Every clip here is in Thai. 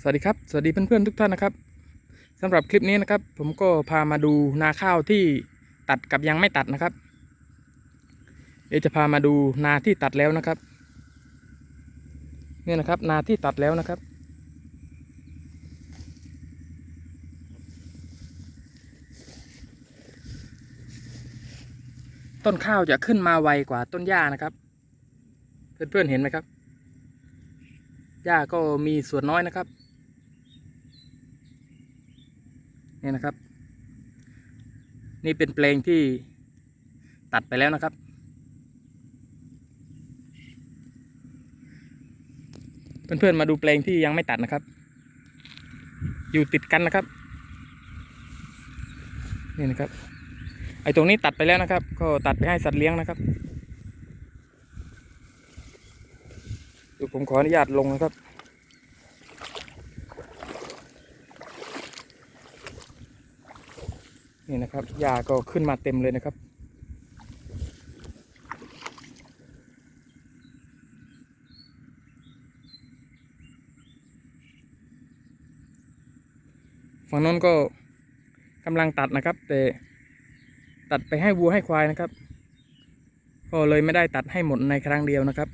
สวัสดีครับ สวัสดีเพื่อนๆทุกท่านนะครับสำหรับคลิปนี้นะครับ ผมก็พามาดูนาข้าวที่ตัดกับยังไม่ตัดนะครับ เดี๋ยวจะพามาดูนาที่ตัดแล้วนะครับ เนี่ยนะครับ นาที่ตัดแล้วนะครับ ต้นข้าวจะขึ้นมาไวกว่าต้นหญ้านะครับ เพื่อนๆเห็นไหมครับหญ้าก็มีส่วนน้อยนะครับ นี่นะครับ นี่เป็นเพลงที่ตัดไปแล้วนะครับ เพื่อนๆมาดูเพลงที่ยังไม่ตัดนะครับ อยู่ติดกันนะครับ นี่นะครับ ไอ้ตรงนี้ตัดไปแล้วนะครับ ก็ตัดไปให้สัตว์เลี้ยงนะครับเดี๋ยวผมขออนุญาตลงนะครับ นี่นะครับหญ้าก็ขึ้นมาเต็มเลยนะครับ ฝั่งโน้นก็กำลังตัดนะครับ แต่ตัดไปให้วัวให้ควายนะครับ ก็เลยไม่ได้ตัดให้หมดในครั้งเดียวนะครับ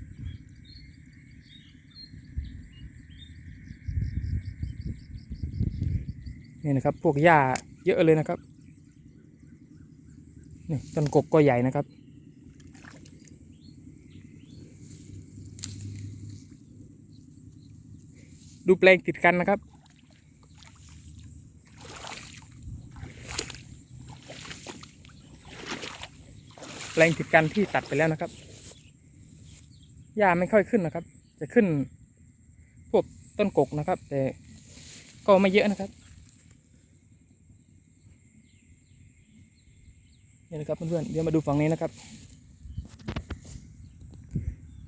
นี่นะครับพวกหญ้าเยอะเลยนะครับ นี่ต้นกกก็ใหญ่นะครับดูแปลงติดกันนะครับ แปลงติดกันที่ตัดไปแล้วนะครับ หญ้าไม่ค่อยขึ้นนะครับ จะขึ้นพวกต้นกกนะครับ แต่ก็ไม่เยอะนะครับ นี่นะครับเพื่อนๆเดี๋ยวมาดูฝั่งนี้นะครับ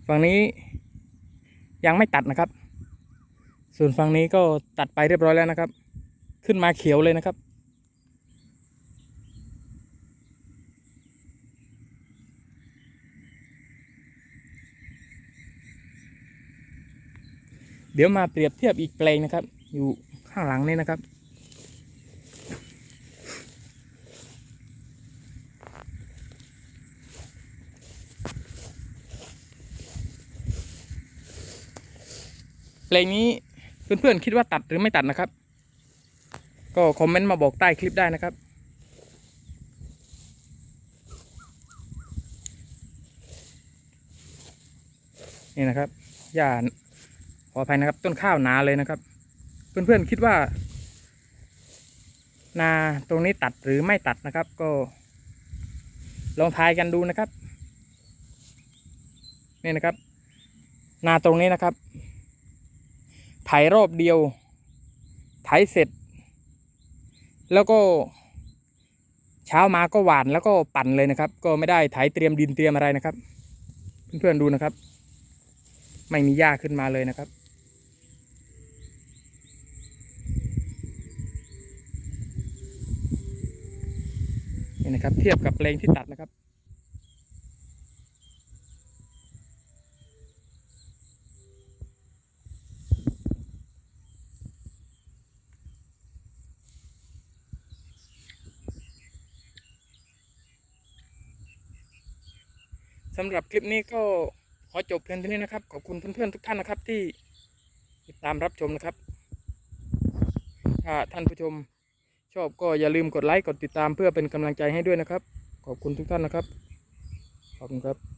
ฝั่งนี้ยังไม่ตัดนะครับ ส่วนฝั่งนี้ก็ตัดไปเรียบร้อยแล้วนะครับ ขึ้นมาเขียวเลยนะครับ เดี๋ยวมาเปรียบเทียบอีกแปลงนะครับ อยู่ข้างหลังนี่นะครับ ลงนี้เพื่อนๆคิดว่าตัดหรือไม่ตัดนะครับ ก็คอมเมนต์มาบอกใต้คลิปได้นะครับ นี่นะครับหญ้าขออภัยนะครับต้นข้าวหนาเลยนะครับ เพื่อนๆคิดว่า นาตรงนี้ตัดหรือไม่ตัดนะครับ ก็ ลองทายกันดูนะครับ นี่นะครับ นาตรงนี้นะครับ ไถรอบเดียว ไถเสร็จ แล้วก็เช้ามาก็หวานแล้วก็ปั่นเลยนะครับ ก็ไม่ได้ไถเตรียมดินเตรียมอะไรนะครับ เพื่อนๆดูนะครับ ไม่มีหญ้าขึ้นมาเลยนะครับนี่นะครับ เทียบกับเพลงที่ตัดนะครับ สำหรับคลิปนี้ก็ขอจบเพียงเท่านี้นะครับ ขอบคุณเพื่อนๆทุกท่านนะครับที่ติดตามรับชมนะครับ ถ้าท่านผู้ชมชอบก็อย่าลืมกดไลค์กดติดตามเพื่อเป็นกำลังใจให้ด้วยนะครับ ขอบคุณทุกท่านนะครับ ขอบคุณครับ